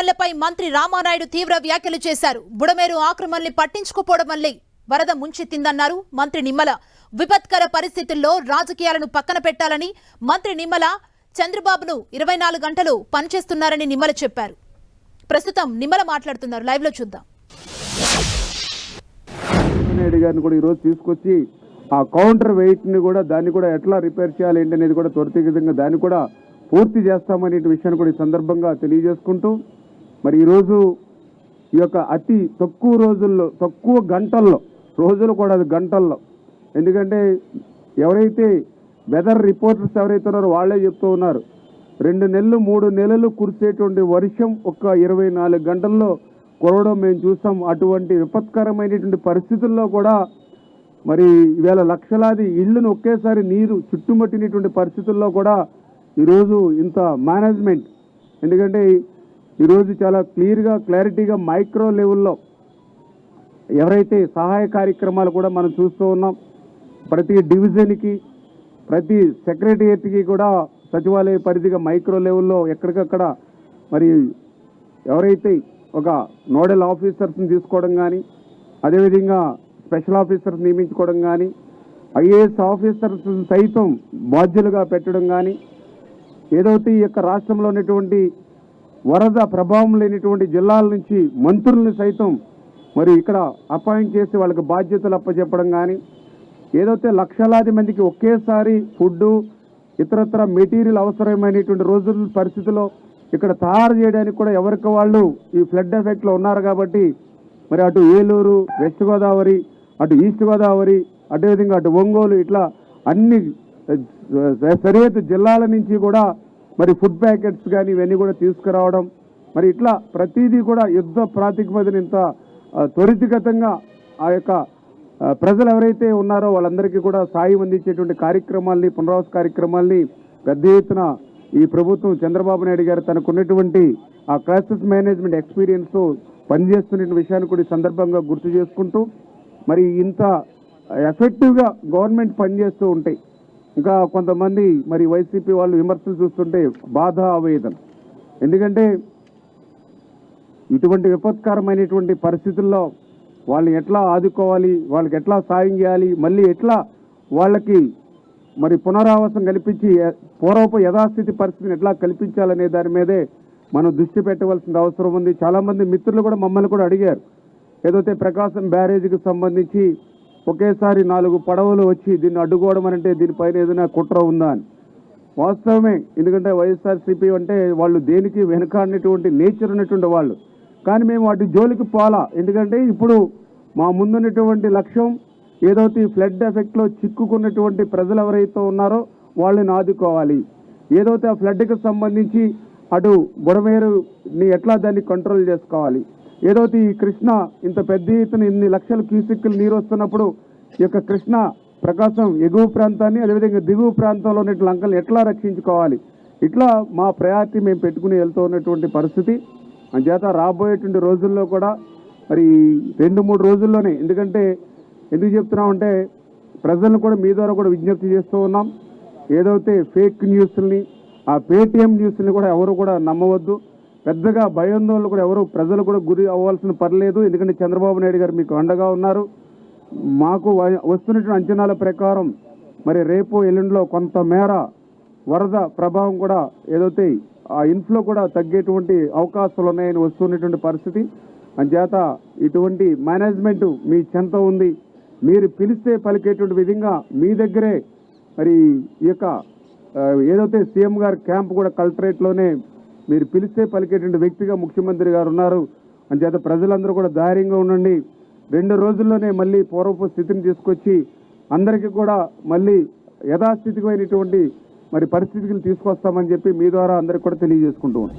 ఆక్రమణలపై మంత్రి రామానాయుడు తీవ్ర వ్యాఖ్యలు చేశారు. బుడమేరు ఆక్రమణల్ని పట్టించుకోపోవడం వల్లే వరద ముంచెత్తిందన్నారు మంత్రి నిమ్మల. విపత్కర పరిస్థితుల్లో రాజకీయాలను పక్కన పెట్టాలని మంత్రి నిమ్మల చంద్రబాబును ఇరవై నాలుగు గంటలు పనిచేస్తున్నారని నిమ్మల చెప్పారు. ప్రస్తుతం నిమ్మల మాట్లాడుతున్నారు. లైవ్లో చూద్దాం. నాయుడు గారిని కూడా ఈరోజు తీసుకొచ్చి ఆ కౌంటర్ వెయిట్ని కూడా దాన్ని కూడా ఎట్లా రిపేర్ చేయాలి అనేది కూడా త్వరితగతంగా దాన్ని కూడా పూర్తి చేస్తామనే విషయాన్ని కూడా ఈ సందర్భంగా తెలియజేసుకుంటూ మరి ఈరోజు ఈ యొక్క అతి తక్కువ రోజుల్లో తక్కువ గంటల్లో రోజులు కూడా అది గంటల్లో. ఎందుకంటే ఎవరైతే వెదర్ రిపోర్టర్స్ ఎవరైతే ఉన్నారో వాళ్ళే చెప్తూ ఉన్నారు. రెండు నెలలు మూడు నెలలు కురిసేటువంటి వర్షం ఒక్క ఇరవై నాలుగు గంటల్లో కురవడం మేము చూసాం అటువంటి విపత్కరమైనటువంటి పరిస్థితుల్లో కూడా మరి ఈవేళ లక్షలాది ఇళ్ళను ఒకేసారి నీరు చుట్టుముట్టినటువంటి పరిస్థితుల్లో కూడా ఈరోజు ఇంత మేనేజ్మెంట్. ఎందుకంటే ఈరోజు చాలా క్లియర్గా క్లారిటీగా మైక్రో లెవెల్లో ఎవరైతే సహాయ కార్యక్రమాలు కూడా మనం చూస్తూ ఉన్నాం ప్రతి డివిజన్కి ప్రతి సెక్రటరియట్కి కూడా సచివాలయ పరిధిగా మైక్రో లెవెల్లో ఎక్కడికక్కడ మరి ఎవరైతే ఒక నోడల్ ఆఫీసర్స్ని తీసుకోవడం కానీ అదేవిధంగా స్పెషల్ ఆఫీసర్స్ నియమించుకోవడం కానీ ఐఏఎస్ ఆఫీసర్స్ సైతం బాధ్యులుగా పెట్టడం కానీ ఏదైతే ఈ యొక్క రాష్ట్రంలో ఉన్నటువంటి వరద ప్రభావం లేనిటువంటి జిల్లాల నుంచి మంత్రుల్ని సైతం మరి ఇక్కడ అపాయింట్ చేసి వాళ్ళకి బాధ్యతలు అప్పచెప్పడం కానీ ఏదైతే లక్షలాది మందికి ఒకేసారి ఫుడ్డు ఇతరత్ర మెటీరియల్ అవసరమైనటువంటి రోజుల పరిస్థితుల్లో ఇక్కడ తయారు చేయడానికి కూడా ఎవరికి వాళ్ళు ఈ ఫ్లడ్ ఎఫెక్ట్లో ఉన్నారు కాబట్టి మరి అటు ఏలూరు వెస్ట్ గోదావరి అటు ఈస్ట్ గోదావరి అదేవిధంగా అటు ఒంగోలు ఇట్లా అన్ని సరిహద్దు జిల్లాల నుంచి కూడా మరి ఫుడ్ ప్యాకెట్స్ కానీ ఇవన్నీ కూడా తీసుకురావడం మరి ఇట్లా ప్రతిదీ కూడా యుద్ధ ప్రాతిపదికన ఇంత త్వరితగతంగా ఆ యొక్క ప్రజలు ఎవరైతే ఉన్నారో వాళ్ళందరికీ కూడా సాయం అందించేటువంటి కార్యక్రమాల్ని పునరావాస కార్యక్రమాల్ని పెద్ద ఎత్తున ఈ ప్రభుత్వం చంద్రబాబు నాయుడు గారు తనకున్నటువంటి ఆ క్రైసిస్ మేనేజ్మెంట్ ఎక్స్పీరియన్స్ పనిచేస్తున్న విషయాన్ని కూడా ఈ సందర్భంగా గుర్తు చేసుకుంటూ మరి ఇంత ఎఫెక్టివ్గా గవర్నమెంట్ పనిచేస్తూ ఉంటాయి ఇంకా కొంతమంది మరి వైసీపీ వాళ్ళు విమర్శలు చూస్తుంటే బాధ ఆవేదన. ఎందుకంటే ఇటువంటి విపత్కరమైనటువంటి పరిస్థితుల్లో వాళ్ళని ఎట్లా ఆదుకోవాలి వాళ్ళకి ఎట్లా సాయం చేయాలి మళ్ళీ ఎట్లా వాళ్ళకి మరి పునరావాసం కల్పించి పూర్వపు యథాస్థితి పరిస్థితిని ఎట్లా కల్పించాలనే దాని మీదే మనం దృష్టి పెట్టవలసిన అవసరం ఉంది. చాలామంది మిత్రులు కూడా మమ్మల్ని కూడా అడిగారు. ఏదైతే ప్రకాశం బ్యారేజీకి సంబంధించి ఒకేసారి నాలుగు పడవలు వచ్చి దీన్ని అడ్డుకోవడం అంటే దీనిపైన ఏదైనా కుట్ర ఉందా అని. వాస్తవమే ఎందుకంటే వైఎస్ఆర్సీపీ అంటే వాళ్ళు దేనికి వెనకాడినటువంటి నేచర్ ఉన్నటువంటి వాళ్ళు. కానీ మేము వాటి జోలికి పోలా ఎందుకంటే ఇప్పుడు మా ముందున్నటువంటి లక్ష్యం ఏదైతే ఫ్లడ్ ఎఫెక్ట్లో చిక్కుకున్నటువంటి ప్రజలు ఎవరైతే ఉన్నారో వాళ్ళని ఆదుకోవాలి. ఏదైతే ఆ ఫ్లడ్కి సంబంధించి అటు బుడమేరుని ఎట్లా దాన్ని కంట్రోల్ చేసుకోవాలి? ఏదైతే ఈ కృష్ణ ఇంత పెద్ద ఎత్తున ఇన్ని లక్షల క్యూసిక్కులు నీరు వస్తున్నప్పుడు ఈ యొక్క కృష్ణ ప్రకాశం ఎగువ ప్రాంతాన్ని అదేవిధంగా దిగువ ప్రాంతంలో ఉన్న లంకల్ని ఎట్లా రక్షించుకోవాలి? ఇట్లా మా ప్రయారిటీ మేము పెట్టుకుని వెళ్తూ ఉన్నటువంటి పరిస్థితి. అంచేత రాబోయేటువంటి రోజుల్లో కూడా మరి రెండు మూడు రోజుల్లోనే ఎందుకంటే ఎందుకు చెప్తున్నామంటే ప్రజలను కూడా మీ ద్వారా కూడా విజ్ఞప్తి చేస్తూ ఉన్నాం. ఏదైతే ఫేక్ న్యూస్ని ఆ పేటిఎం న్యూస్ని కూడా ఎవరు కూడా నమ్మవద్దు. పెద్దగా భయాందోళనలు కూడా ఎవరు ప్రజలు కూడా గురి అవ్వాల్సిన పర్లేదు ఎందుకంటే చంద్రబాబు నాయుడు గారు మీకు అండగా ఉన్నారు. మాకు వ- వస్తున్నటువంటి అంచనాల ప్రకారం మరి రేపు ఎల్లుండిలో కొంత మేర వరద ప్రభావం కూడా ఏదైతే ఆ ఇన్ఫ్లో కూడా తగ్గేటువంటి అవకాశాలు ఉన్నాయని వస్తున్నటువంటి పరిస్థితి. అంచేత ఇటువంటి మేనేజ్మెంట్ మీ చెంత ఉంది. మీరు పిలిస్తే పలికేటువంటి విధంగా మీ దగ్గరే మరి ఈ యొక్క ఏదైతే సీఎం గారి క్యాంప్ కూడా కలెక్టరేట్లోనే మీరు పిలిస్తే పలికేటువంటి వ్యక్తిగా ముఖ్యమంత్రి గారు ఉన్నారు. అంచేత ప్రజలందరూ కూడా ధైర్యంగా ఉండండి. రెండు రోజుల్లోనే మళ్ళీ పూర్వపు స్థితిని తీసుకొచ్చి అందరికీ కూడా మళ్ళీ యథాస్థితికమైనటువంటి మరి పరిస్థితికి తీసుకొస్తామని చెప్పి మీ ద్వారా అందరికి కూడా తెలియజేసుకుంటూ ఉన్నాం.